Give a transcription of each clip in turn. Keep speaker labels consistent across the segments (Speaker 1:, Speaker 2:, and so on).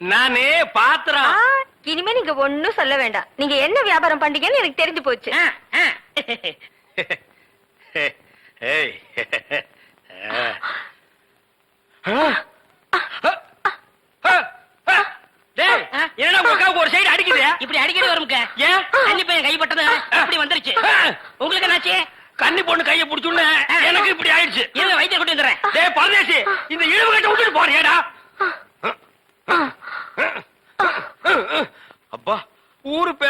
Speaker 1: நானே பாத்திரம்.
Speaker 2: இனிமே நீங்க ஒண்ணும் சொல்ல வேண்டாம். நீங்க என்ன வியாபாரம் பண்றீங்கன்னு எனக்கு தெரிஞ்சு போச்சு.
Speaker 1: என்னடா ஒரு சைடு அடிக்குது?
Speaker 3: இப்படி அடிக்கடி வரும்க்க
Speaker 1: ஏன்
Speaker 3: தண்ணி பையன் கைப்பட்டது அப்படி வந்துருச்சு. உங்களுக்கு என்னாச்சு
Speaker 1: கன்னி பொண்ணு கைய புடிச்சுன்னு எனக்கு இப்படி ஆயிடுச்சு.
Speaker 3: இருங்க வைத்திய கொண்டு வந்துடுறேன்?
Speaker 1: டேய் பரதேசி இந்த இழுவு கட்ட விட்டுட்டு போறியேடா அப்பா ஊரு பேர்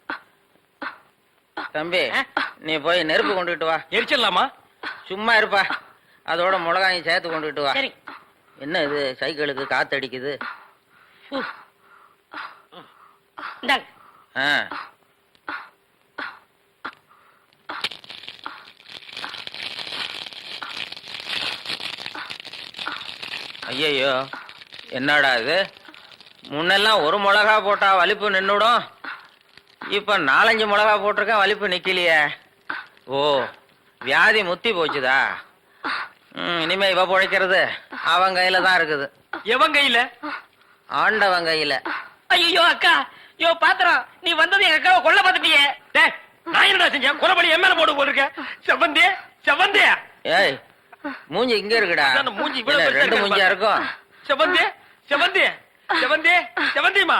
Speaker 4: தம்பி நீ போய் நெருப்பு கொண்டுகிட்டு வா.
Speaker 1: எரிச்சிடலாமா?
Speaker 4: சும்மா இருப்பா. அதோட மிளகாயும் சேர்த்து கொண்டுகிட்டு வா.
Speaker 3: சரி.
Speaker 4: என்ன இது சைக்கிளுக்கு காத்து அடிக்குது
Speaker 3: இந்தாங்க.
Speaker 4: ஆ. ஐயையோ என்னடா இது? முன்னெல்லாம் ஒரு மிளகா போட்டா வலிப்பு நின்னுடும். இப்ப நாலஞ்சு மிளகா போட்டிருக்கேன் வலிப்பு நிக்கலையே. ஓ வியாதி முத்தி போச்சுதா? இனிமே இவ பொழைக்கிறது அவன் கையில தான் இருக்குது.
Speaker 1: எவன் கையில?
Speaker 4: ஆண்டவன் கையில.
Speaker 3: ஐயோ அக்கா. யோ பாத்திரம் நீ வந்தது எங்க அக்காவை கொல்ல பார்த்துட்டியே.
Speaker 1: டேய், நான் என்னடா செஞ்சேன்? கொலபடி என் மேல போட்டு போட்டிருக்க. செவந்தே செவந்தே
Speaker 4: ஏய் மூஞ்சி இங்க இருக்குடா.
Speaker 1: மூஞ்சி இவ்வளவு
Speaker 4: ரெண்டு மூஞ்சியா. இருக்கும்?
Speaker 1: செவந்தே செவந்தே செவந்தே செவந்திமா.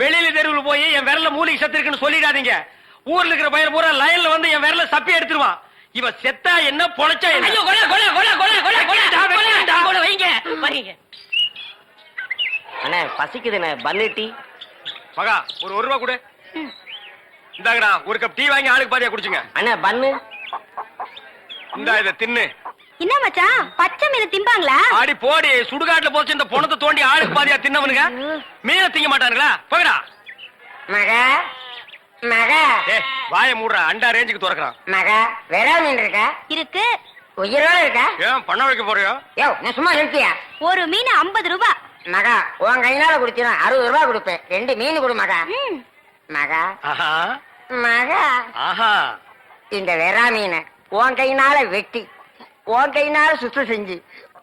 Speaker 1: வெளியில தெருவில் போய் என் விரல்ல மூலிகை செத்து இருக்குன்னு சொல்லிடாதீங்க. ஊர்ல இருக்கிற பையன் பூரா லைன்ல வந்து என் விரல சப்பி எடுத்துருவான் இவ செத்தா என்ன பொழைச்சா என்ன?
Speaker 3: ஐயோ கொலை கொலை கொலை கொலை கொலை கொலை
Speaker 1: வைக்கடா, வைக்கடா.
Speaker 3: கொலை வைங்க வைங்க.
Speaker 5: அண்ணே பசிக்குதுண்ணே பன்னு டீ.
Speaker 1: மகா ஒரு ஒரு ரூபா கொடு. இந்தாங்கடா ஒரு கப் டீ வாங்கி ஆளுக்கு பாதியா குடிச்சுங்க.
Speaker 5: அண்ணே பன்னு
Speaker 1: இந்தா இத தின்னு.
Speaker 2: என்ன மச்சான்? பச்சை மீன் திம்பாங்களா
Speaker 1: ஆடி போடி சுடுகாட்டுல போச்சு இந்த பொணத்தை தோண்டி ஆளுக்கு பாதியா தின்னவனுங்க. மீனை திங்க மாட்டானுங்களா? போகடா
Speaker 5: மக மக.
Speaker 1: ஏ வாயை மூடுறா அண்டா ரேஞ்சுக்கு திறக்கிறான்.
Speaker 5: மக வெறா மீன் இருக்கா?
Speaker 2: இருக்கு.
Speaker 5: உயிரோட இருக்கா?
Speaker 1: ஏன் பண்ண வைக்க போறியோ?
Speaker 5: யோ நான் சும்மா நிறுத்தியா
Speaker 2: ஒரு மீன் ஐம்பது ரூபாய்
Speaker 5: மகா உன் கையினால குடிச்சினா அறுபது ரூபாய் கொடுப்பேன். ரெண்டு மீன் கொடு மகா. மகா.
Speaker 1: ஆஹா.
Speaker 5: மகா.
Speaker 1: ஆஹா.
Speaker 5: இந்த வெறா மீனை உன் கையினால வெட்டி உன் கையினால சுத்தம் செஞ்சு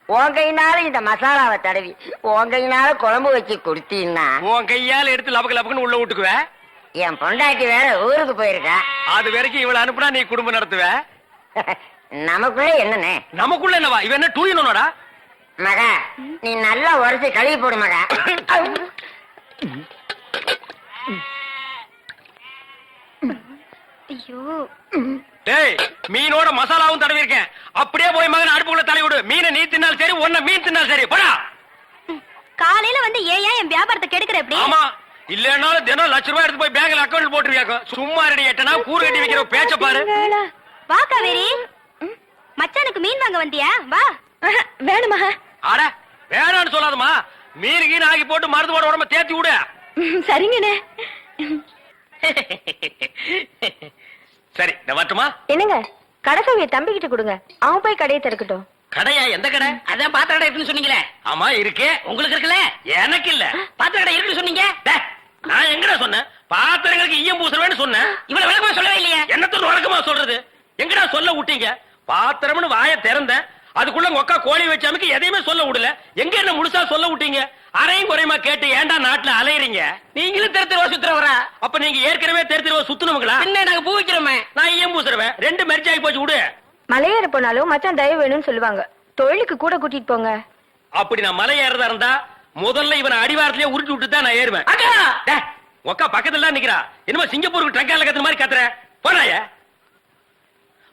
Speaker 5: உன் கையினால இந்த மசாலாவை தடவி உன் கையினால குழம்பு வச்சு கொடுத்தீன்னா
Speaker 1: உன் கையால எடுத்து லபக்கு லபக்குன்னு உள்ள விட்டுக்குவ
Speaker 5: என் பொண்டாட்டி வேற ஊருக்கு போயிருக்கா.
Speaker 1: அது வரைக்கும் இவள அனுப்புனா நீ குடும்பம் நடத்துவ?
Speaker 5: நமக்குள்ள என்னண்ணே?
Speaker 1: நமக்குள்ள என்னவா? இவ என்ன டூயினோடா
Speaker 5: மகா நீ நல்லா உரைச்சு கழுவி போடு மகா.
Speaker 2: ஐயோ.
Speaker 1: டேய் மீனோட மசாலாவும் தடவி இருக்கேன் அப்படியே போய் மகன் அடுப்புக்குள்ள தலை விடு. மீனை நீ தின்னாலும் சரி ஒன்ன மீன் தின்னாலும் சரி. போடா.
Speaker 2: காலையில வந்து ஏன் என் வியாபாரத்தை கெடுக்கிற எப்படி?
Speaker 1: ஆமா இல்லன்னாலும் தினம் லட்ச ரூபாய் எடுத்து போய் பேங்க்ல அக்கௌண்ட் போட்டுருவியாக்கும் சும்மா ரெடி எட்டனா கூறு கட்டி வைக்கிற பேச்ச பாரு.
Speaker 2: வா காவேரி. மச்சானுக்கு மீன் வாங்க வந்தியா? வா. வேணுமா?
Speaker 1: அட வேணான்னு சொல்லாதம்மா. மீன் கீன் ஆகி போட்டு மருந்து போட உடம்ப தேத்தி விடு.
Speaker 2: சரிங்கண்ணே.
Speaker 1: சரி நான் வரட்டுமா
Speaker 2: என்னங்க? கடைசாவிய தம்பி கிட்ட கொடுங்க. அவன் போய் கடையை திறக்கட்டும்.
Speaker 1: கடையா? எந்த கடை?
Speaker 3: அதான் பாத்திர கடை இருக்குன்னு சொன்னீங்களே.
Speaker 1: ஆமா இருக்கே.
Speaker 3: உங்களுக்கு இருக்குல்ல?
Speaker 1: எனக்கு இல்ல.
Speaker 3: பாத்திர கடை இருக்குன்னு சொன்னீங்க?
Speaker 1: நான் எங்கடா சொன்னேன்? பாத்திரங்களுக்கு ஈயம் பூசுறவேன்னு சொன்னேன்.
Speaker 3: இவ்வளவு விளக்கமா சொல்லவே இல்லையே.
Speaker 1: என்னத்த வழக்கமா சொல்றது? எங்கடா சொல்ல விட்டீங்க? பாத்திரம்னு வாய திறந்தேன். அதுக்குள்ள உங்க அக்கா கோழி வச்சாமுக்கு எதையுமே சொல்ல விடல. எங்க என்ன முழுசா சொல்ல விட்டீங்க? அரையும் குறையுமா கேட்டு ஏன்டா நாட்டுல அலையறீங்க?
Speaker 3: நீங்களும் தெரு தெருவா சுத்துறவரா?
Speaker 1: அப்ப நீங்க ஏற்கனவே தெரு தெருவா சுத்துனவங்களா
Speaker 3: பின்ன நாங்க பூ வைக்கிறோமே.
Speaker 1: நான் ஈயம் பூசுறவன். ரெண்டு மெரிச்சு ஆகி போச்சு விடு.
Speaker 2: மலையேற போனாலும் மச்சான் தயவு வேணும்னு சொல்லுவாங்க. தொழிலுக்கு கூட கூட்டிட்டு போங்க.
Speaker 1: அப்படி நான் மலை ஏறதா இருந்தா முதல்ல இவனை அடிவாரத்திலேயே உருட்டி விட்டு தான் நான் ஏறுவேன்.
Speaker 3: அக்கா!
Speaker 1: உக்கா பக்கத்துல நிக்கிறா. என்னமோ சிங்கப்பூருக்கு ட்ரக்கால கத்துற மாதிரி கத்துற. போறாய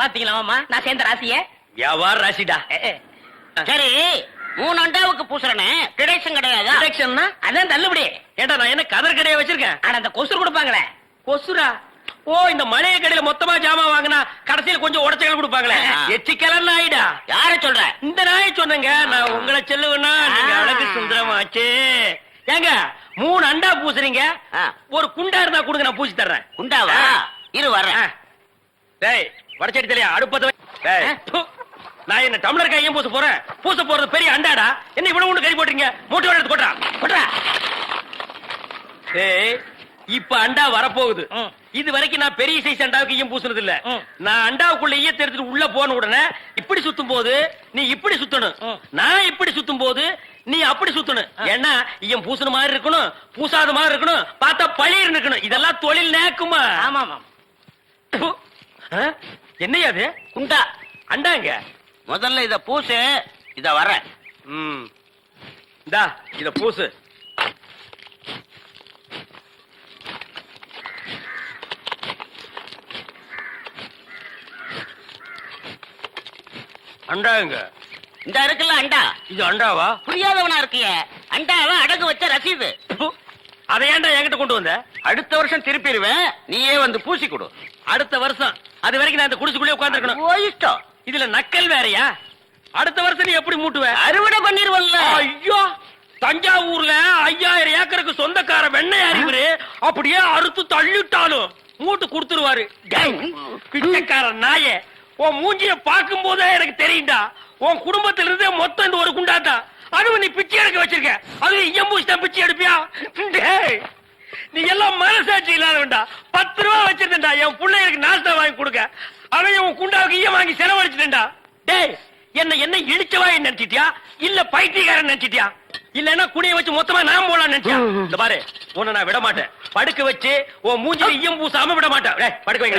Speaker 3: பாத்தீங்களா மாமா? நான் சேர்ந்த ராசிய?
Speaker 1: வியாபார ராசிடா.
Speaker 4: சரி மூணு அண்டாவுக்கு பூசுறனே. கிடைச்சும் கிடையாதா.
Speaker 3: அதான் தள்ளுபடி.
Speaker 1: நான் என்ன கதர் கடையை வச்சிருக்கேன்?
Speaker 3: ஆனா அந்த கொசு கொடுப்பாங்களே.
Speaker 1: கொசுரா? ஓ இந்த மளிகை கடையில மொத்தமா ஜாமான் வாங்கினா கடைசியில கொஞ்சம் உடச்சல் கொடுப்பாங்களே. எச்சிக்கலாம் ஆயிடா
Speaker 4: யார சொல்ற?
Speaker 1: இந்த நாயை சொன்னேங்க. நான் உங்களை செல்லுவேன்னா நீங்க
Speaker 4: ஆ.
Speaker 1: அழகு சுந்தரமாச்சு. ஏங்க மூணு அண்டா பூசுறீங்க. ஒரு குண்டா இருந்தா கொடுங்க நான் பூசி தர்றேன்.
Speaker 4: குண்டாவா. இரு வர்றேன்.
Speaker 1: டேய் வடச்சடி தெரியா அடுப்பத வை. டேய்
Speaker 3: ஆ.
Speaker 1: ப்பு. நான் என்ன டம்ளர் கையும் பூச போறேன்? பூச போறது பெரிய அண்டாடா. என்ன இவ்வளவு ஒண்ணு கை போட்டீங்க மூட்டை எடுத்து போட்டா
Speaker 3: போட்றா
Speaker 1: டேய் இப்ப அண்டா வரப்போகுது. இது வரைக்கும் நான் பெரிய சைஸ் அண்டாவுக்கு ஈயம் பூசுனது இல்ல. நான் அண்டாவுக்குள்ள ஈயத்தை எடுத்துட்டு உள்ள போன உடனே இப்படி சுத்தும் போது நீ இப்படி சுத்தணும். நான் இப்படி சுத்தும் போது நீ அப்படி சுத்தணும். ஏன்னா ஈயம் பூசுன மாதிரி இருக்கணும் பூசாத மாதிரி இருக்கணும் பார்த்தா பழிர் இருக்கணும். இதெல்லாம் தொழில் நேக்குமா?
Speaker 3: ஆமா ஆமா
Speaker 1: என்னய்யா அது?
Speaker 4: குண்டா?
Speaker 1: அண்டாங்க.
Speaker 4: முதல்ல இத பூசு இத வர்றேன்
Speaker 1: ம். இந்தா இத பூசு. அண்டாங்க.
Speaker 4: இந்த இருக்குல்ல அண்டா.
Speaker 1: இது அண்டாவா?
Speaker 4: புரியாதவனா இருக்கிய. அண்டாவை அடகு வச்ச ரசீது.
Speaker 1: அதை ஏன்டா என்கிட்ட கொண்டு வந்த?
Speaker 4: அடுத்த வருஷம் திருப்பிடுவேன் நீயே வந்து பூசி கொடு
Speaker 1: அடுத்த வருஷம் அது வரைக்கும் நான் இந்த குடிசுக்குள்ளே உட்கார்ந்துருக்கணும்.
Speaker 4: ஓ இஷ்டம்.
Speaker 1: இதுல நக்கல் வேறயா? அடுத்த வருஷம் நீ எப்படி மூட்டுவ?
Speaker 3: அறுவடை பண்ணிருவல்ல
Speaker 1: ஐயோ தஞ்சாவூர்ல ஐயாயிரம் ஏக்கருக்கு சொந்தக்கார வெண்ணெய் அறிவுரு அப்படியே அறுத்து தள்ளிட்டாலும் மூட்டு கொடுத்துருவாரு. பிச்சைக்கார நாயே உன் மூஞ்சிய பார்க்கும் போதே எனக்கு தெரியும்டா. உன் குடும்பத்துல இருந்தே மொத்தம் இந்த ஒரு குண்டாதான் அதுவும் நீ பிச்சை எடுக்க வச்சிருக்க. அது எம்பூசி தான் பிச்சை எடுப்பியா? நீ எல்லாம் மனசாட்சி இல்லாதவன்டா. பத்து ரூபா வச்சிருந்தா என் பிள்ளைகளுக்கு நாஸ்தா வாங்கி கொடுக்க. அவன் உன் குண்டாவுக்கு ஈயம் வாங்கி செலவழிச்சிட்டா டேய் என்ன என்ன இடிச்சவாய் நினைச்சிட்டியா? இல்ல பைத்தியக்காரன் நினைச்சிட்டியா? இல்லன்னா குனிய வச்சு மொத்தமா நான் போலாம் நினைச்சியா? இந்த பாரு உன்னை நான் விட மாட்டேன் படுக்க வச்சு உன் மூஞ்சில ஈயம் பூசாம விட மாட்டேன் படுக்க வைங்க.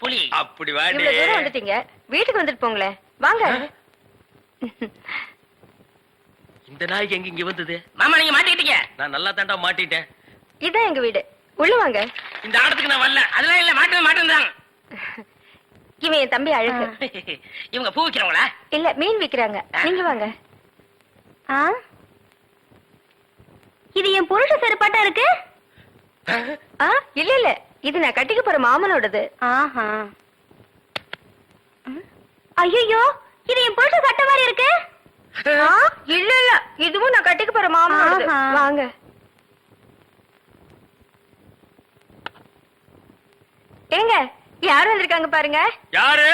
Speaker 3: புலி.
Speaker 1: அப்படி வாடி.
Speaker 2: இவ்வளவு தூரம் வந்துட்டீங்க. வீட்டுக்கு வந்துட்டு போங்களேன் வாங்க.
Speaker 1: இந்த நாய்க்கு எங்க இங்க வந்தது?
Speaker 3: மாமா நீங்க மாட்டிக்கிட்டீங்க.
Speaker 1: நான் நல்லா தாண்டா மாட்டிட்டேன்.
Speaker 2: இதான் எங்க வீடு. உள்ள வாங்க.
Speaker 1: இந்த ஆடத்துக்கு நான் வரல.
Speaker 3: அதெல்லாம் இல்ல மாட்டவே மாட்டேன்
Speaker 2: இவன் என் தம்பி அழகு
Speaker 3: இவங்க பூ விக்கிறவங்களா?
Speaker 2: இல்ல மீன் விக்கிறாங்க. நீங்க வாங்க. ஆ? இது என் புருஷ செருப்பாட்டா இருக்கு? இல்ல இல்ல. இது நான் கட்டிக்க போற மாமனோடது. ஆஹா. ஐயோ இது என் புருஷ சட்டை மாதிரி இருக்கு. இல்ல இல்ல. இதுவும் நான் கட்டிக்க போற மாமனோடது. வாங்க. ஏங்க யார் வந்திருக்காங்க பாருங்க?
Speaker 1: யாரு?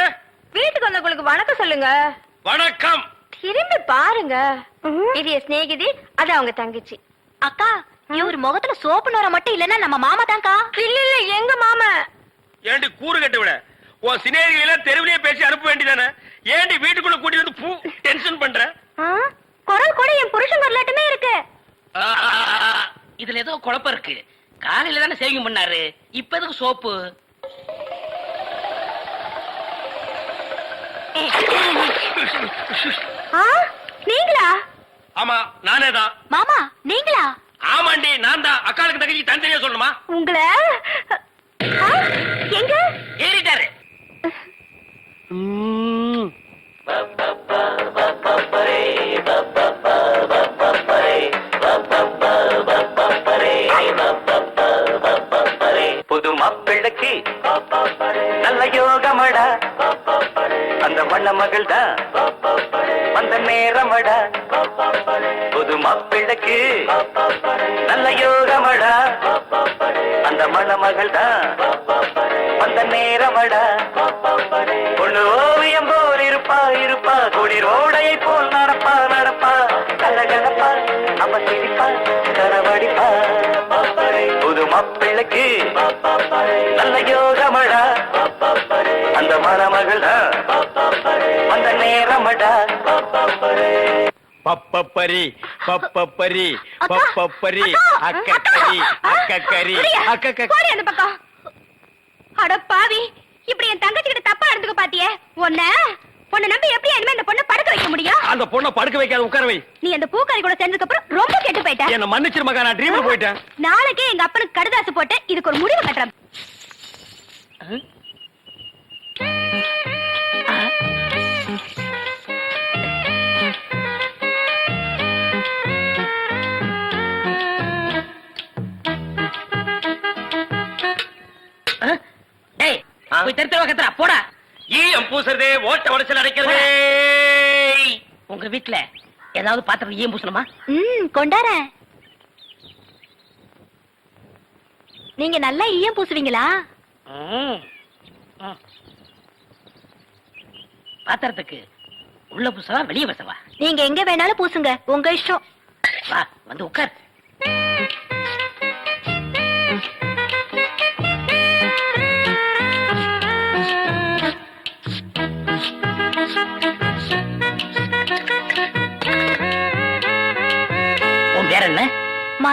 Speaker 2: வீட்டுக்கு வந்தவங்களுக்கு வணக்கம் சொல்லுங்க.
Speaker 1: வணக்கம்.
Speaker 2: திரும்பி பாருங்க. இது என் சிநேகிதி அது அவங்க தங்கச்சி. அக்கா இவர் முகத்துல சோப்பு நோர மட்டும் இல்லன்னா நம்ம மாமா தான்க்கா. இல்ல இல்ல எங்க மாமா?
Speaker 1: ஏண்டி கூறு கட்டு விட? உன் சினேரிகளை எல்லாம் தெருவிலேயே பேசி அனுப்ப வேண்டியதானே? ஏண்டி வீட்டுக்குள்ள கூட்டி வந்து பூ டென்ஷன் பண்ற?
Speaker 2: குரல் கூட என் புருஷன் வரலாட்டுமே இருக்கு.
Speaker 3: இதுல ஏதோ குழப்பம் இருக்கு. காலையில தானே சேவிங் பண்ணாரு. இப்ப எதுக்கு சோப்பு?
Speaker 2: ஆ, நீங்களா?
Speaker 1: ஆமா நானே தான்.
Speaker 2: மாமா நீங்களா?
Speaker 1: ஆமாண்டி நான் தான். அக்காளுக்கு தங்கச்சி தனித்தனியா சொல்லணுமா?
Speaker 2: உங்கள? எங்க?
Speaker 3: ஏறிட்டாரு.
Speaker 6: புது மாப்பிள்ளைக்கு நல்ல யோகமடா. அந்த வண்ண மகள் தான் வந்த நேரமடா புது மாப்பிள்ளைக்கு நல்ல யோகமடா அந்த மணமகள் தான் வந்த நேரமடா பொண்ணு ஓவியம் போல் இருப்பா இருப்பா. குளிர் ஓடையை போல் நடப்பா நடப்பா. கலகலப்பா. அவ சிரிப்பா கரவடிப்பா மாப்பிள்ளைக்கு நல்ல யோகமடா அந்த மணமகள் வந்த நேரமடா
Speaker 1: பப்பப்பரி பப்பப்பரி பப்பப்பரி அக்கக்கரி அக்கக்கரி அக்கக்க
Speaker 2: போடி அந்த பக்கம். அட பாவி இப்படி என் தங்கச்சி கிட்ட தப்பா நடந்துக்க பாத்தியே? உன்ன? உன்னை நம்பி எப்படி இனிமே இந்த பொண்ணை படுக்க வைக்க முடியும்?
Speaker 1: அந்த பொண்ணை படுக்க வைக்காத உட்கார வை
Speaker 2: நீ அந்த பூக்காரி கூட சேர்ந்ததுக்கு அப்புறம் ரொம்ப கெட்டு போயிட்ட.
Speaker 1: என்ன மன்னிச்சிரு மகா நான் ட்ரீம்ல போயிட்டேன்.
Speaker 2: நாளைக்கே எங்க அப்பனுக்கு கடுதாசு போட்டு இதுக்கு ஒரு முடிவு கட்டுறேன்.
Speaker 3: டேய் போய் தெரு தெருவா கத்துறா போடா.
Speaker 1: ஈயம் பூசுறதே ஓட்ட உடச்சல் அடைக்கிறதே.
Speaker 3: உங்க வீட்டுல ஏதாவது பாத்திரம் ஏன் பூசணுமா?
Speaker 2: ம் கொண்டாரேன். நீங்க நல்லா ஈயம் பூசுவீங்களா.
Speaker 3: பாத்திரத்துக்கு உள்ள பூசவா வெளியே பூசவா?
Speaker 2: நீங்க எங்க வேணாலும் பூசுங்க. உங்க இஷ்டம்.
Speaker 3: வா வந்து உட்கார்.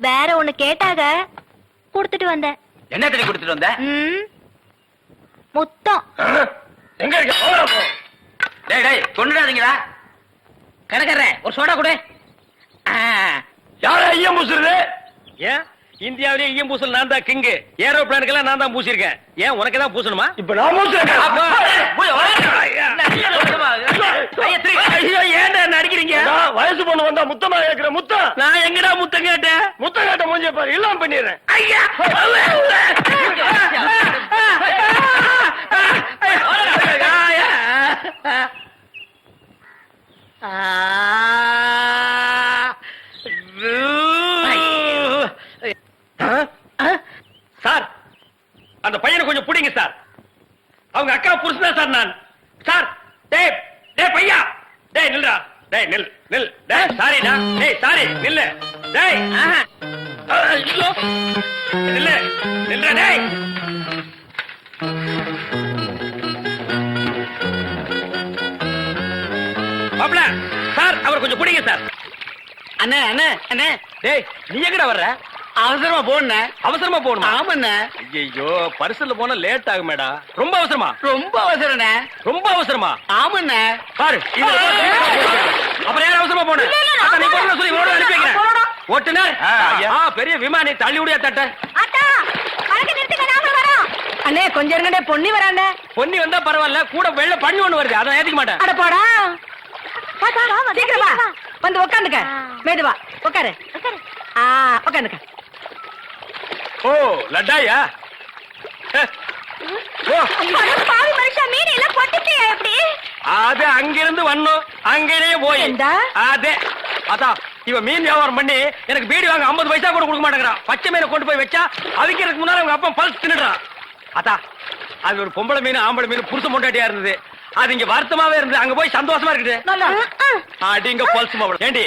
Speaker 2: வேற ஒண்ணு கேட்டாக கொடுத்துட்டு வந்தேன்
Speaker 4: என்ன தண்ணி கொடுத்துட்டு வந்த?
Speaker 2: ம், முத்தம்.
Speaker 1: எங்க இருக்க? போடா போ.
Speaker 4: டேய் டேய் கொண்டுடாதீங்களா
Speaker 3: கடைக்காரரே ஒரு சோடா கொடு.
Speaker 1: யாரா ஐயம் பூசுறது? ஏன்? இந்தியாவிலே ஐயம் பூசல் நான் தான் கிங்கு ஏரோப்ளானுக்கெல்லாம் நான் தான் பூசிருக்கேன் ஏன் உனக்கு தான் பூசணுமா? இப்ப நான் ஐயோ ஏன்டா என்ன அடிக்கிறீங்க? வயசு பொண்ணு வந்தா முத்தமா கேக்குற முத்தம் நான் எங்கடா முத்தம் கேட்டேன்? முத்தம் கேட்ட மூஞ்சிய பாரு எல்லாம் பண்ணிடுறேன். ஐயா! சார் அந்த பையனை கொஞ்சம் பிடிங்க சார். அவங்க அக்கா புருஷன் சார் நான். சார் டேய் டேய் பையா. டேய் நில்றா. டேய் நில் நில். டேய் சாரிடா டேய் சாரி நில்லு.
Speaker 3: ஆஹா.
Speaker 1: ஐயோ. நில்லு நில்றா டேய். மாப்ள சார் அவர் கொஞ்சம் பிடிங்க சார்.
Speaker 3: அண்ணே அண்ணே அண்ணே.
Speaker 1: டேய் நீ எங்கடா வர்ற?
Speaker 3: அவசரமா போன
Speaker 1: அவசரமா போகணுமா?
Speaker 3: ஆமாண்ணே.
Speaker 1: ஐயோ பரிசுல போனா லேட் ஆகுமேடா. ரொம்ப அவசரமா?
Speaker 3: ரொம்ப அவசரண்ணே.
Speaker 1: ரொம்ப அவசரமா?
Speaker 3: ஆமாண்ணே.
Speaker 1: பாரு இது அப்புறம் யார் அவசரமா போன? நீ போறேன்னு சொல்லி அனுப்பி வைக்கிறேன். ஓட்டுனர் பெரிய விமானி தள்ளி விடியா தட்ட
Speaker 3: அண்ணே கொஞ்சம் இருங்கண்ணே பொன்னி வராண்ணே.
Speaker 1: பொன்னி வந்தா பரவாயில்ல கூட வெள்ள பண்ணி ஒண்ணு வருது அதை ஏத்திக்க மாட்டேன்.
Speaker 3: அட போடா. சீக்கிரம். வந்து உக்காந்துக்க.
Speaker 2: ஆ.
Speaker 3: மேதுவா உட்காரு
Speaker 2: உட்காரு.
Speaker 3: ஆ உட்காந்துக்க
Speaker 1: ஓ லட்டாயா? அது அங்கிருந்து வந்தோம். அங்கேயே போய்? அதே. அதான் இவன் மீன் வியாபாரம் பண்ணி எனக்கு பீடி வாங்க 50 பைசா கூட கொடுக்க மாட்டேங்கிறான் பச்சை மீனை கொண்டு போய் வச்சா அவிக்கிறதுக்கு முன்னால அவங்க அப்பா பல்ஸ் தின்னுடுறான் அதான் அது ஒரு பொம்பளை மீன் ஆம்பளை மீன் புருஷ மொண்டாட்டியா இருந்தது. அது இங்க வருத்தமாவே இருந்தது. அங்க போய் சந்தோஷமா இருக்குது.
Speaker 3: நல்லா.
Speaker 1: அடிங்க பல்ஸ் மாவளம் ஏண்டி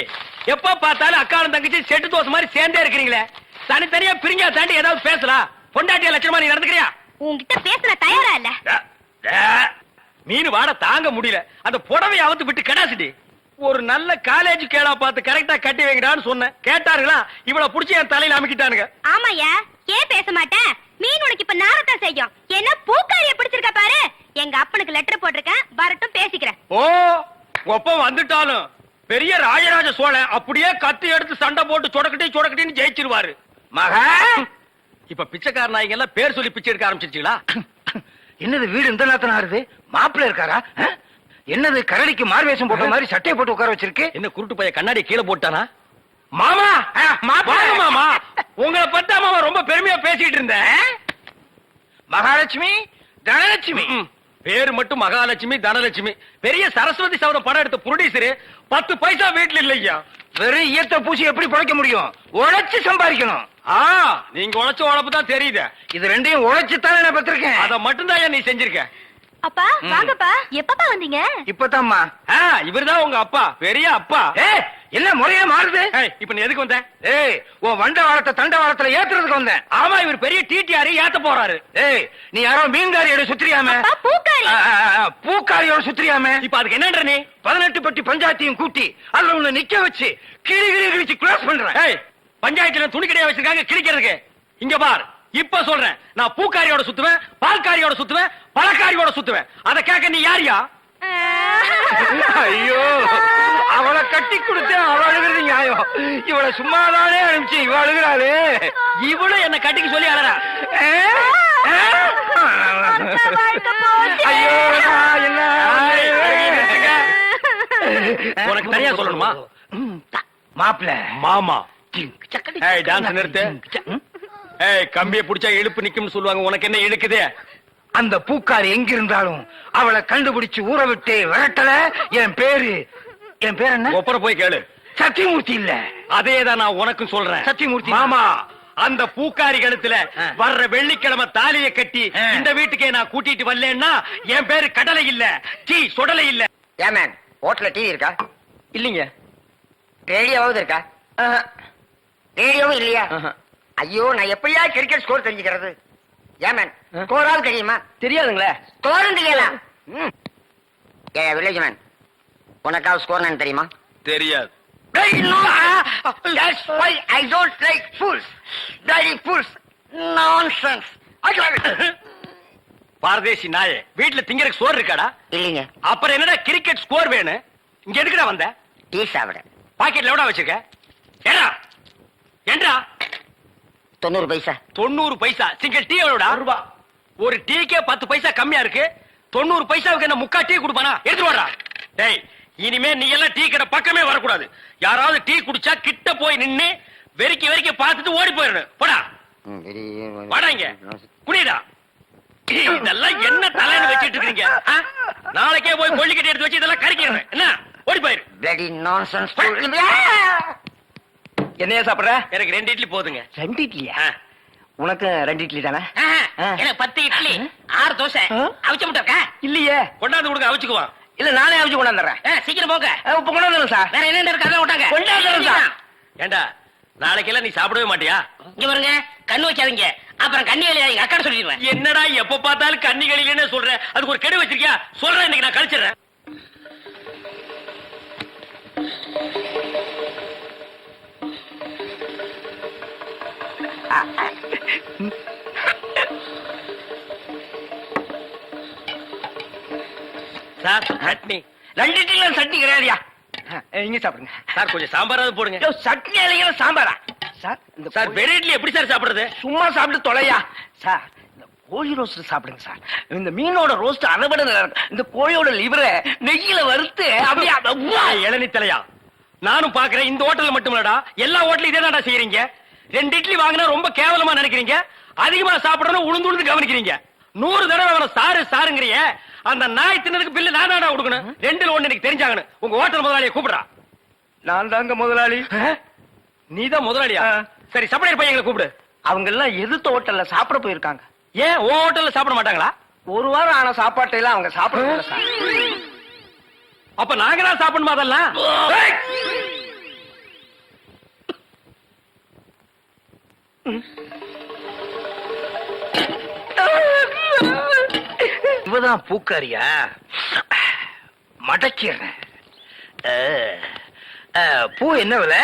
Speaker 1: எப்ப பார்த்தாலும் அக்காளும் தங்கச்சி செட்டு தோசை மாதிரி சேர்ந்தே இருக்கிறீங்களே. தனித்தனியா பிரிஞ்சா தாண்டி ஏதாவது பேசலாம் பொண்டாட்டிய லட்சணமா நீ நடந்துக்கிறியா?
Speaker 2: உன்கிட்ட பேச நான் தயாரா இல்ல.
Speaker 1: மீன் வாட தாங்க முடியல. அந்த புடவை அவுத்து விட்டு கடாசிட்டி. ஒரு நல்ல காலேஜ் கேளா பார்த்து கரெக்டா கட்டி வைங்கடான்னு சொன்னேன். கேட்டாருங்களா இவள புடிச்சு என் தலையில அமுக்கிட்டானுங்க.
Speaker 2: ஆமாயா ஏன் பேச மாட்டேன் மீன் உனக்கு இப்ப நாரத்தான் செய்யும். என்ன பூக்காரிய பிடிச்சிருக்க பாரு? எங்க அப்பனுக்கு லெட்டர் போட்டிருக்கேன். வரட்டும் பேசிக்கிறேன்.
Speaker 1: ஓ ஒப்பம் வந்துட்டாலும் பெரிய ராஜராஜ சோழன் அப்படியே கத்தி எடுத்து சண்டை போட்டு சொடக்கட்டி சொடக்கட்டின்னு ஜெயிச்சிருவாரு.
Speaker 4: மகா?
Speaker 1: இப்ப பிச்சைக்கார நாய்ங்க எல்லாம் பேர் சொல்லி பிச்சை எடுக்க ஆரம்பிச்சிருச்சுங்களா?
Speaker 7: என்னது வீடு இந்த நேரத்துல ஆறுது? மாப்பிள்ள இருக்காரா? என்னது கரடிக்கு மார்வேஷம் போட்ட மாதிரி சட்டையை போட்டு உட்கார வச்சிருக்கு?
Speaker 1: என்ன குருட்டு பைய கண்ணாடி கீழே போட்டானா?
Speaker 7: மாமா!
Speaker 1: மாமா. உங்களை பத்தா மாமா ரொம்ப பெருமையா பேசிட்டு இருந்தேன்.
Speaker 7: மகாலட்சுமி தனலட்சுமி.
Speaker 1: பேரு மட்டும் மகாலட்சுமி தனலட்சுமி. பெரிய சரஸ்வதி சவர படம் எடுத்த புரொடியூசரு பத்து பைசா வீட்டுல இல்லையா?
Speaker 7: வெறும் ஈயத்தை பூசி எப்படி பிழைக்க முடியும்? உழைச்சு சம்பாதிக்கணும்.
Speaker 1: ஆ நீங்க உழைச்ச உழைப்பு தான் தெரியுது.
Speaker 7: இது ரெண்டையும் உழைச்சு தானே நான் பெற்றிருக்கேன்.
Speaker 1: அத மட்டும்தான் நீ செஞ்சிருக்க.
Speaker 2: அப்பா வாங்கப்பா. எப்பப்பா வந்தீங்க?
Speaker 7: இப்பதாம்மா.
Speaker 1: இவர்தான் உங்க அப்பா. பெரிய அப்பா.
Speaker 7: ஏய் என்ன முறையா மாறுது?
Speaker 1: இப்ப நீ எதுக்கு வந்த?
Speaker 7: ஏய் உன் வண்ட வாரத்தை தண்ட வாரத்துல ஏத்துறதுக்கு வந்தேன்.
Speaker 1: ஆமா இவர் பெரிய டிடிஆர் ஏத்த போறாரு.
Speaker 7: ஏய் நீ யாரோ மீன்காரியோட சுத்திரியாம.
Speaker 2: பூக்காரி.
Speaker 7: பூக்காரியோட சுத்திரியாம.
Speaker 1: இப்ப அதுக்கு என்னன்ற நீ?
Speaker 7: பதினெட்டு பட்டி பஞ்சாயத்தையும் கூட்டி அதுல உன்னை நிக்க வச்சு கிளி கிளி கிழிச்சு க்ளோஸ் பண்றேன்.
Speaker 1: ஏய் பஞ்சாயத்துல துணி கடையா வச்சிருக்காங்க கிழிக்கிறதுக்கு. இங்க பார். இப்ப சொல்றேன். நான் பூக்காரியோட சுத்துவேன் பால்காரியோட சுத்துவேன் பழக்காரியோட சுத்துவேன். அத கேட்க நீ யாரியா?
Speaker 7: ஐயோ அவளை கட்டி கொடுத்தேன் அவ அழுகிறது நியாயம். இவளை சும்மாதானே அனுப்பிச்சு இவ அழுகிறாளே.
Speaker 1: இவளும் என்ன கட்டிக்கு சொல்லி அழறா?
Speaker 7: ஐயோ என்ன?
Speaker 1: உனக்கு தனியா சொல்லணுமா?
Speaker 7: மாப்பிள.
Speaker 1: மாமா. ஏய் டான்ஸ் நிறுத்து. ஏய் கம்பிய புடிச்சா இழுப்பு நிக்கும்னு சொல்லுவாங்க. உனக்கு என்ன இழுக்குது?
Speaker 7: அந்த பூக்காரி எங்க இருந்தாலும் அவளை கண்டுபிடிச்சு ஊற விட்டு விரட்டல. என் பேரு என் பேர் என்ன?
Speaker 1: ஒப்பர போய் கேளு.
Speaker 7: சத்தியமூர்த்தி இல்ல.
Speaker 1: அதே தான் நான் உனக்கும் சொல்றேன்.
Speaker 7: சத்தியமூர்த்தி.
Speaker 1: மாமா அந்த பூக்காரி கழுத்துல. வர்ற வெள்ளிக்கிழமை தாலியை கட்டி. இந்த வீட்டுக்கே நான் கூட்டிட்டு வரலன்னா என் பேரு கடலை இல்ல டீ சுடலை இல்ல.
Speaker 5: ஏன் மேன் ஹோட்டல்ல டிவி இருக்கா?
Speaker 1: இல்லீங்க.
Speaker 5: ரேடியோவாவது இருக்கா? ரேடியோவும் இல்லையா. ஐயோ நான் எப்படியா கிரிக்கெட் ஸ்கோர் தெரிஞ்சுக்கிறது? ஏன் மேன் ஸ்கோராவது தெரியுமா?
Speaker 1: தெரியாதுங்களே.
Speaker 5: ஸ்கோரும் தெரியலாம். ஏ வில்லேஜ் மேன் உனக்காவது ஸ்கோர் என்னன்னு தெரியுமா?
Speaker 1: தெரியாது.
Speaker 5: no! That's why I don't like fools. Bloody fools. Nonsense.
Speaker 1: பாரதேசி நாயே வீட்டுல திங்கறதுக்கு சோறு இருக்காடா?
Speaker 5: இல்லைங்க.
Speaker 1: அப்புறம் என்னடா கிரிக்கெட் ஸ்கோர் வேணும்? இங்க எதுக்குடா வந்த?
Speaker 5: டீ சாப்பிட.
Speaker 1: பாக்கெட்ல எவ்வளவு வச்சிருக்க? ஏடா ஏண்டா?
Speaker 5: தொண்ணூறு பைசா.
Speaker 1: தொண்ணூறு பைசா. சிங்கிள் டீ எவ்வளவுடா ரூபா. ஒரு டீக்கே பத்து பைசா கம்மியா இருக்கு. தொண்ணூறு பைசாவுக்கு என்ன முக்கா டீ கொடுப்பானா? எடுத்து வாடா. டேய் இனிமே நீ எல்லாம் டீ கடை பக்கமே வரக்கூடாது. யாராவது டீ குடிச்சா கிட்ட போய் நின்னு வெறிக்கி வெறிக்கி பார்த்துட்டு ஓடி போயிடணும். போடா. வாடா இங்க. குடிடா இதெல்லாம் என்ன தலைன்னு வச்சிட்டு இருக்கீங்க? நாளைக்கே போய் கொள்ளிக்கட்டி எடுத்து வச்சு இதெல்லாம் கறிக்கிறேன் என்ன? ஓடி போயிரு. என்னையா சாப்பிடுற? எனக்கு ரெண்டு இட்லி போதுங்க.
Speaker 7: ரெண்டு இட்லியா. உனக்கு ரெண்டு இட்லி தானே?
Speaker 3: எனக்கு பத்து இட்லி ஆறு தோசை? அவிச்ச முட்டை
Speaker 7: இல்லையே.
Speaker 1: கொண்டாந்து கொடுங்க அவிச்சுக்குவான்
Speaker 7: இல்ல நானே அவிச்சு கொண்டாந்துறேன்.
Speaker 3: சீக்கிரம் போங்க.
Speaker 7: இப்ப கொண்டாந்துறேன் சார்.
Speaker 3: வேற என்ன இருக்கு அதான் விட்டாங்க
Speaker 7: கொண்டாந்துறேன் சார்.
Speaker 1: ஏண்டா நாளைக்கெல்லாம் நீ சாப்பிடவே மாட்டியா?
Speaker 3: இங்க பாருங்க கண்ணு வைக்காதீங்க அப்புறம் கண்ணி எழுதாதீங்க அக்கா சொல்லிடுவேன்.
Speaker 1: என்னடா எப்ப பார்த்தாலும் கன்னிகளிலே சொல்ற. அதுக்கு ஒரு கெடு வச்சிருக்கியா? சொல்றேன் இன்னைக்கு நான் கழிச்சிடுறேன். சார் சட்னி
Speaker 7: ரெண்டு சட்னி கிடையாதுயா? இங்க சாப்பிடுங்க.
Speaker 1: சார் கொஞ்சம் சாம்பாராவது போடுங்க.
Speaker 7: சட்னி இல்லைங்க சாம்பாரா? சார் இந்த
Speaker 1: சார் வெறும் இட்லி எப்படி சார் சாப்பிடுறது?
Speaker 7: சும்மா சாப்பிட்டு தொலையா? சார் இந்த கோழி ரோஸ்ட் சாப்பிடுங்க சார் இந்த மீனோட ரோஸ்ட் நல்லா இருக்கும் இந்த கோழியோட லிவரை நெய்யில வறுத்து அப்படியே அத-
Speaker 1: இளநீ தலையா நானும் பாக்குறேன் இந்த ஹோட்டல்ல மட்டுமில்லடா எல்லா ஹோட்டலும் இதே தான்டா செய்யறீங்க ரெண்டு இட்லி வாங்கினா ரொம்ப கேவலமா நினைக்கிறீங்க? அதிகமா சாப்பிடணும் உளுந்து உளுந்து கவனிக்கிறீங்க. நூறு தடவை அவனை சாரு சாருங்கிறிய அந்த நாய் தின்னதுக்கு பில்லு நான் தான்டா கொடுக்கணும். ரெண்டுல ஒண்ணு எனக்கு தெரிஞ்சாகணும். உங்க ஹோட்டல் முதலாளியை கூப்பிடுறா.
Speaker 7: நான் தாங்க முதலாளி.
Speaker 1: நீதான் முதலாளியா?
Speaker 7: ஆ.
Speaker 1: சரி சப்ளையர் பையங்களை கூப்பிடு.
Speaker 7: அவங்க எல்லாம் எதிர்த்த ஹோட்டல்ல சாப்பிட போயிருக்காங்க.
Speaker 1: ஏன் உன் ஹோட்டல்ல சாப்பிட மாட்டாங்களா?
Speaker 7: ஒரு வாரம் ஆன சாப்பாட்டை எல்லாம் அவங்க சாப்பிட
Speaker 1: அப்ப நாங்க தான் சாப்பிடணுமா அதெல்லாம்?
Speaker 7: இவதான் பூக்காரியா? மடக்கிறேன் பூ என்ன விலை?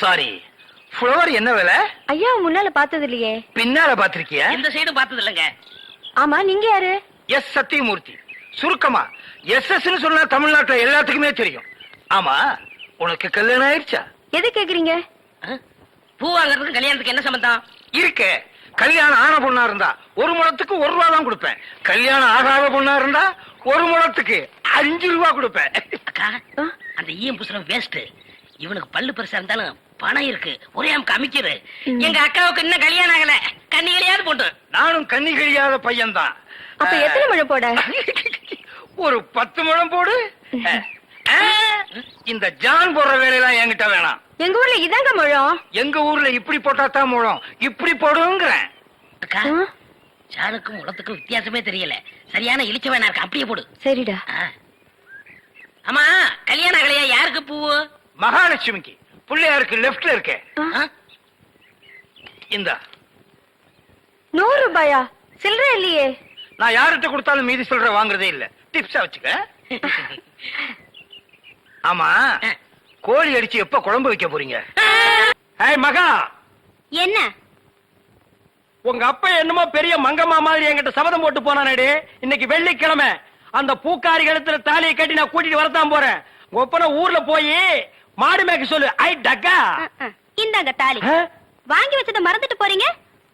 Speaker 7: சாரி ஃப்ளவர் என்ன விலை?
Speaker 2: ஐயா முன்னால பார்த்தது இல்லையே
Speaker 7: பின்னால பாத்திருக்கியா
Speaker 3: இந்த சைடும் பார்த்தது இல்லைங்க
Speaker 2: ஆமா நீங்க யாரு?
Speaker 7: எஸ் சத்தியமூர்த்தி. சுருக்கமா. எஸ் எஸ் சொன்னா தமிழ்நாட்டுல எல்லாத்துக்குமே தெரியும். ஆமா உனக்கு கல்யாணம் ஆயிடுச்சா?
Speaker 2: எது கேக்குறீங்க?
Speaker 3: பூ வாங்குறதுக்கு கல்யாணத்துக்கு என்ன சம்பந்தம்?
Speaker 7: இருக்கு. கல்யாணம் ஆன பொண்ணா இருந்தா ஒரு முழத்துக்கு ஒரு ரூபா தான் கொடுப்பேன். கல்யாணம் ஆகாத பொண்ணா இருந்தா ஒரு முழத்துக்கு அஞ்சு ரூபா கொடுப்பேன்.
Speaker 3: அக்கா? அந்த ஈயம் புசுரம் வேஸ்ட் இவனுக்கு பல்லு பெருசா இருந்தாலும் பணம் இருக்கு. ஒரே அமுக்கு அமைக்கிறு எங்க அக்காவுக்கு இன்னும் கல்யாணம் ஆகல. கண்ணிகளையாவது போட்டு.
Speaker 7: நானும் கண்ணி கழியாத பையன்தான்.
Speaker 2: அப்ப எத்தனை மழை போட?
Speaker 7: ஒரு பத்து முழம் போடு. இந்த ஜான் போடுற வேலையெல்லாம் என்கிட்ட வேணாம்.
Speaker 2: எங்க ஊர்ல இதாங்க முழம்?
Speaker 7: எங்க ஊர்ல இப்படி போட்டா தான் முழம். இப்படி போடுங்கிறேன்.
Speaker 3: அக்கா
Speaker 2: ஆ?
Speaker 3: சாணுக்கும் உலத்துக்கும் வித்தியாசமே தெரியல. சரியான இழிச்ச வேணா இருக்கு? அப்படியே போடு.
Speaker 2: சரிடா.
Speaker 3: ஆமா கல்யாணம் ஆகலையா யாருக்கு பூவு
Speaker 7: மகாலட்சுமிக்கு. பிள்ளையாருக்கு லெப்ட்ல இருக்கே? இந்த.
Speaker 2: நூறு ரூபாயா? சில்லற இல்லையே.
Speaker 7: நான் யார்கிட்ட கொடுத்தாலும் மீதி சொல்ற வாங்குறதே இல்ல. டிப்ஸா வச்சுக்க. ஆமா. கோழி அடிச்சு எப்ப குழம்பு வைக்க போறீங்க?
Speaker 1: ஏய் மகா.
Speaker 2: என்ன?
Speaker 1: உங்க அப்பா என்னமோ பெரிய மங்கம்மா மாதிரி என்கிட்ட சபதம் போட்டு போனானேடி. இன்னைக்கு வெள்ளிக்கிழமை. அந்த பூக்காரி கழுத்துல தாலியை கட்டி நான் கூட்டிட்டு வரத்தான் போறேன். ஒப்பனை ஊர்ல போய் மாடு மேய்க்க சொல்லு. ஐ டக்கா.
Speaker 2: இந்தாங்க தாலி? வாங்கி வச்சத மறந்துட்டு போறீங்க?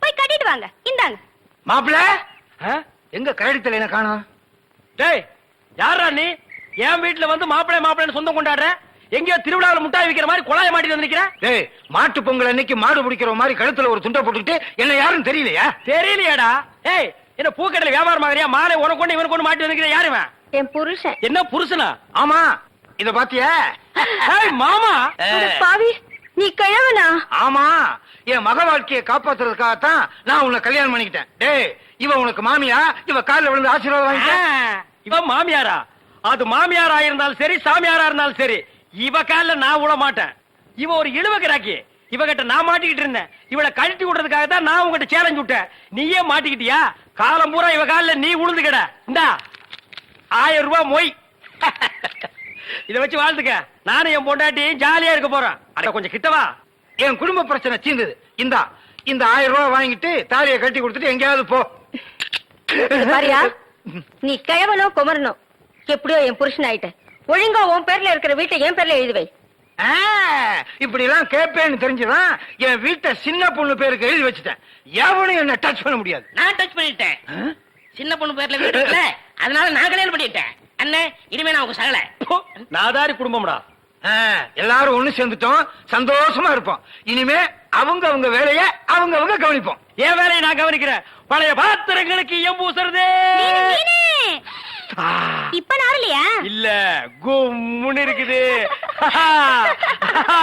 Speaker 2: போய் கட்டிட்டு வாங்க. இந்தாங்க.
Speaker 7: மாப்பிள
Speaker 1: ஆ?
Speaker 7: எங்க கரடி தலையில காணோம்?
Speaker 1: டேய் யாரா நீ? என் வீட்டுல வந்து மாப்பிள்ளை மாப்பிள்ளைன்னு சொந்தம் கொண்டாடுற? எங்கேயோ திருவிழாவுல முட்டாய் விக்கிற மாதிரி குழாய மாட்டிட்டு வந்து நிக்கிற?
Speaker 7: டேய் மாட்டு பொங்கல் அன்னைக்கு மாடு பிடிக்கிற மாதிரி கழுத்துல ஒரு துண்டை போட்டுக்கிட்டு என்ன யாரும் தெரியலையா?
Speaker 1: தெரியலையாடா. ஏய் என்ன பூக்கடையில வியாபாரம் ஆகுறியா மாலை உனக்கு ஒண்ணு இவனுக்கு ஒண்ணு மாட்டி வந்து நிக்கிற யாருவன்
Speaker 2: என் புருஷன்.
Speaker 1: என்ன புருஷனா?
Speaker 7: ஆமா இத பாத்தியா?
Speaker 1: ஏய் மாமா.
Speaker 2: பாவி நீ கிழவனா?
Speaker 7: ஆமா என் மக வாழ்க்கையை காப்பாத்துறதுக்காகத்தான் நான் உன்னை கல்யாணம் பண்ணிக்கிட்டேன். டேய் இவ உனக்கு மாமியா? இவ கால்ல விழுந்து ஆசீர்வாதம் வாங்கிக்க
Speaker 1: இவ மாமியாரா? அது மாமியாரா இருந்தாலும் சரி சாமியாரா இருந்தாலும் சரி. இவ கால நான் விட மாட்டேன். இவ ஒரு இழுவ கிராக்கி இவகிட்ட நான் மாட்டிக்கிட்டு இருந்தேன். இவளை கழட்டி விடுறதுக்காக தான் நான் உங்ககிட்ட சேலஞ்சு விட்டேன். நீயே மாட்டிக்கிட்டியா? காலம் பூரா இவ கால்ல நீ உளுந்து கிட இந்தா. ஆயிரம் ரூபாய் மொய். இத வச்சு வாழ்த்துக்க நானும் என் பொண்டாட்டியும் ஜாலியா இருக்க போறேன் அட கொஞ்சம் கிட்டவா
Speaker 7: என் குடும்ப பிரச்சனை தீர்ந்தது இந்தா. இந்த ஆயிரம் ரூபாய் வாங்கிட்டு தாலியை கட்டி கொடுத்துட்டு எங்கேயாவது போ.
Speaker 2: நீ கிழவனோ குமரனோ. எப்படியோ என் புருஷன் ஆயிட்ட ஒழுங்கா உன் பேர்ல இருக்கிற வீட்டை என் பேர்ல எழுதி வை.
Speaker 7: ஆ, இப்படி எல்லாம் கேட்பேன்னு தெரிஞ்சுதான் என் வீட்டை சின்ன பொண்ணு பேருக்கு எழுதி வச்சுட்டேன். எவனும் என்ன டச் பண்ண முடியாது.
Speaker 3: நான் டச் பண்ணிட்டேன். சின்ன பொண்ணு பேர்ல வீடு அதனால நான் கல்யாணம் பண்ணிட்டேன். அண்ணே இனிமே நான் உங்க சகல.
Speaker 1: நாதாரி குடும்பம்டா.
Speaker 7: எல்லாரும் ஒண்ணு சேர்ந்துட்டோம். சந்தோஷமா இருப்போம். இனிமே அவங்க அவங்க வேலைய அவங்க அவங்க கவனிப்போம்.
Speaker 1: என் வேலையை நான் கவனிக்கிறேன். பழைய பாத்திரங்களுக்கு எம்பூசுறதே
Speaker 2: இப்ப நாரலையா
Speaker 1: இல்ல கும்முன்னு இருக்குது.